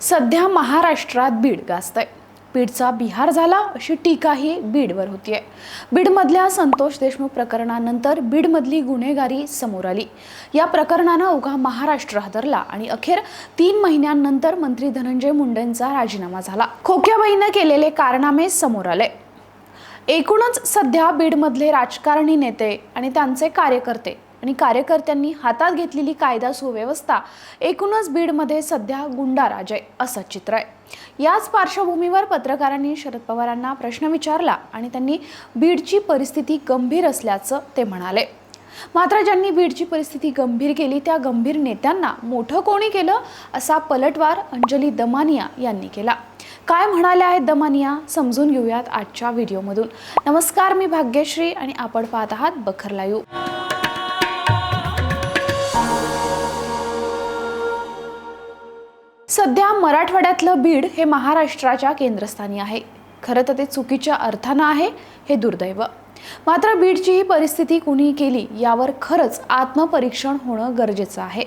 सध्या महाराष्ट्रात बीड गाजतंय. बीडचा बिहार झाला अशी टीकाही बीडवर होतीये. बीडमधल्या संतोष देशमुख प्रकरणानंतर बीडमधली गुन्हेगारी समोर आली. या प्रकरणानं अवघा महाराष्ट्र हादरला आणि अखेर तीन महिन्यांनंतर मंत्री धनंजय मुंडेंचा राजीनामा झाला. खोक्याबाईनं केलेले कारनामे समोर आले. एकूणच सध्या बीडमधले राजकारणी नेते आणि त्यांचे कार्यकर्ते आणि कार्यकर्त्यांनी हातात घेतलेली कायदा सुव्यवस्था एकूणच बीडमध्ये सध्या गुंडाराज आहे असं चित्र आहे. याच पार्श्वभूमीवर पत्रकारांनी शरद पवारांना प्रश्न विचारला आणि त्यांनी बीडची परिस्थिती गंभीर असल्याचं ते म्हणाले. मात्र ज्यांनी बीडची परिस्थिती गंभीर केली त्या गंभीर नेत्यांना मोठं कोणी केलं असा पलटवार अंजली दमानिया यांनी केला. काय म्हणाल्या आहेत दमानिया समजून घेऊयात आजच्या व्हिडिओमधून. नमस्कार मी भाग्यश्री आणि आपण पाहत आहात बखर लाईव्ह. सध्या मराठवाड्यातलं बीड हे महाराष्ट्राच्या केंद्रस्थानी आहे. खरं तर ते चुकीच्या अर्थानं आहे हे दुर्दैव. मात्र बीडची ही परिस्थिती कुणी केली यावर खरंच आत्मपरीक्षण होणं गरजेचं आहे.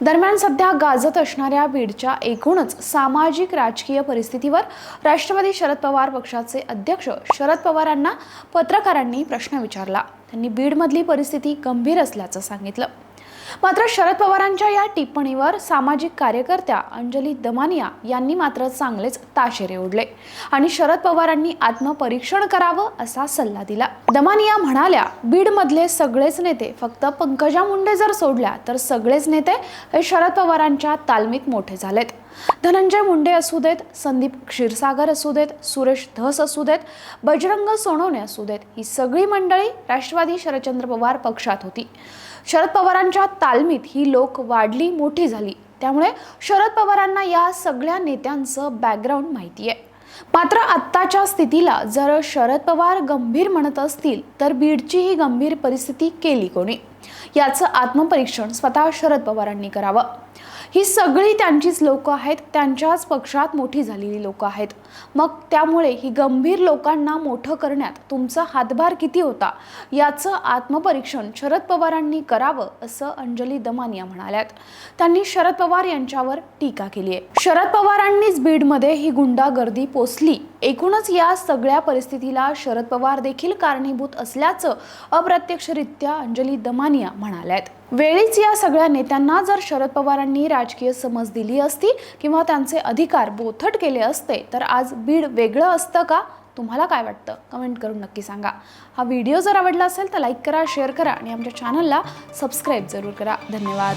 दरम्यान सध्या गाजत असणाऱ्या बीडच्या एकूणच सामाजिक राजकीय परिस्थितीवर राष्ट्रवादी शरद पवार पक्षाचे अध्यक्ष शरद पवारांना पत्रकारांनी प्रश्न विचारला. त्यांनी बीडमधली परिस्थिती गंभीर असल्याचं सांगितलं. मात्र शरद पवारांच्या या टिप्पणीवर सामाजिक कार्यकर्त्या अंजली दमानिया यांनी मात्र चांगलेच ताशेरे ओढले. आणि शरद पवारांनी आत्मपरीक्षण करावं असा सल्ला दिला. दमानिया म्हणाल्या बीडमधले सगळेच नेते फक्त पंकजा मुंडे जर सोडल्या तर सगळेच नेते हे शरद पवारांच्या तालमीत मोठे झालेत. धनंजय मुंडे असू देत संदीप क्षीरसागर असू देत सुरेश धस असू देत बजरंग सोनवणे असू देत ही सगळी मंडळी राष्ट्रवादी शरदचंद्र पवार पक्षात होती. शरद पवारांच्या तालमीत ही लोक वाढली मोठी झाली. त्यामुळे शरद पवारांना या सगळ्या नेत्यांचं बॅकग्राऊंड माहिती आहे. मात्र आत्ताच्या स्थितीला जर शरद पवार गंभीर म्हणत असतील तर बीडची ही गंभीर परिस्थिती केली कोणी? याचं आत्मपरीक्षण स्वतः शरद पवारांनी करावं. ही सगळी त्यांचीच लोक आहेत त्यांच्याच पक्षात मोठी झालेली लोक आहेत. मग त्यामुळे ही गंभीर लोकांना मोठं करण्यात तुमचा हातभार किती होता? याचं आत्मपरीक्षण शरद पवारांनी करावं असं अंजली दमानिया म्हणाल्यात. त्यांनी शरद पवार यांच्यावर टीका केली आहे शरद पवारांनीच बीडमध्ये ही गुंडागर्दी पोचली एकूणच या सगळ्या परिस्थितीला शरद पवार देखील कारणीभूत असल्याचं अप्रत्यक्षरित्या अंजली दमानिया म्हणाल्यात. वेळीच या सगळ्या नेत्यांना जर शरद पवारांनी राजकीय समज दिली असती किंवा त्यांचे अधिकार बोथट केले असते तर आज बीड वेगळं असतं का? तुम्हाला काय वाटतं? कमेंट करून नक्की सांगा. हा व्हिडिओ जर आवडला असेल तर लाईक करा शेअर करा आणि आमच्या चॅनलला सबस्क्राईब जरूर करा. धन्यवाद.